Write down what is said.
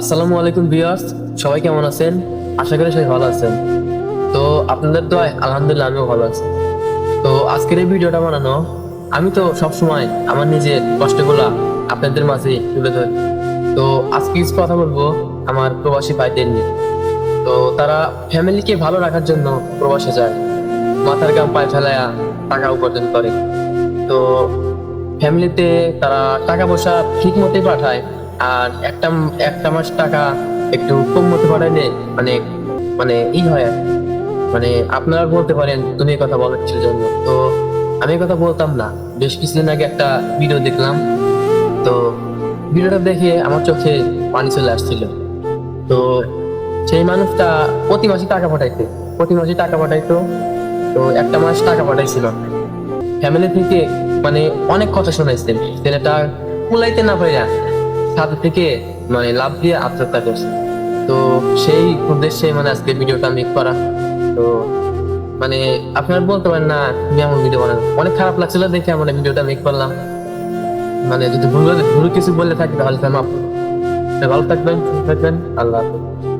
আসসালামু আলাইকুম ভিউয়ার্স, সবাই কেমন আছেন? আশা করি সবাই ভালো আছেন। তো আপনাদের তো আলহামদুলিল্লাহ আমিও ভালো আছি। তো আজকের এই ভিডিওটা বানানো, আমি তো সব সময় আমার নিজের কষ্টগুলা আপনাদের মাঝে তুলে ধরি। তো আজকে কিছু কথা বলব আমার প্রবাসী ভাইদের নিয়ে। তো তারা ফ্যামিলিকে ভালো রাখার জন্য প্রবাসে যায়। মাথার গাম পায়ে ফেলায়া টাকা উপার্জন করে। তো ফ্যামিলিতে তারা টাকা পয়সা ঠিক মতোই পাঠায়। আর একটা একটা মাস টাকা একটু কম মতো পাঠাইলে মানে মানে ই হয়। মানে আপনারা বলতে পারেন, তুমি কথা বলার জন্য। তো আমি কথা বলতাম না। বেশ কিছুদিন আগে একটা ভিডিও দেখলাম। তো ভিডিওটা দেখে আমার চোখে পানি চলে আসছিল। তো সেই মানুষটা প্রতি মাসে টাকা পাঠাইতো। প্রতি মাসে টাকা পাঠাইতো। তো একটা মাস টাকা পাঠাইছিল। ফ্যামিলি থেকে মানে অনেক কথা শোনাইছে। ছেলেটা কুলাইতে না পাইরা সাথে থেকে মানে লাভ দিয়ে আত্মহত্যা করছে। তো সেই উদ্দেশ্যে মানে আজকে ভিডিওটা মেক করা। তো মানে আপনার বলতে পারেন, না, তুমি এমন ভিডিও বানান অনেক খারাপ লাগছিল দেখে মানে ভিডিওটা মেক করলাম। মানে যদি ভুল ভুল কিছু বলে থাকি, তাহলে আমি আপ- ভালো থাকবেন থাকবেন, আল্লাহ হাফেজ।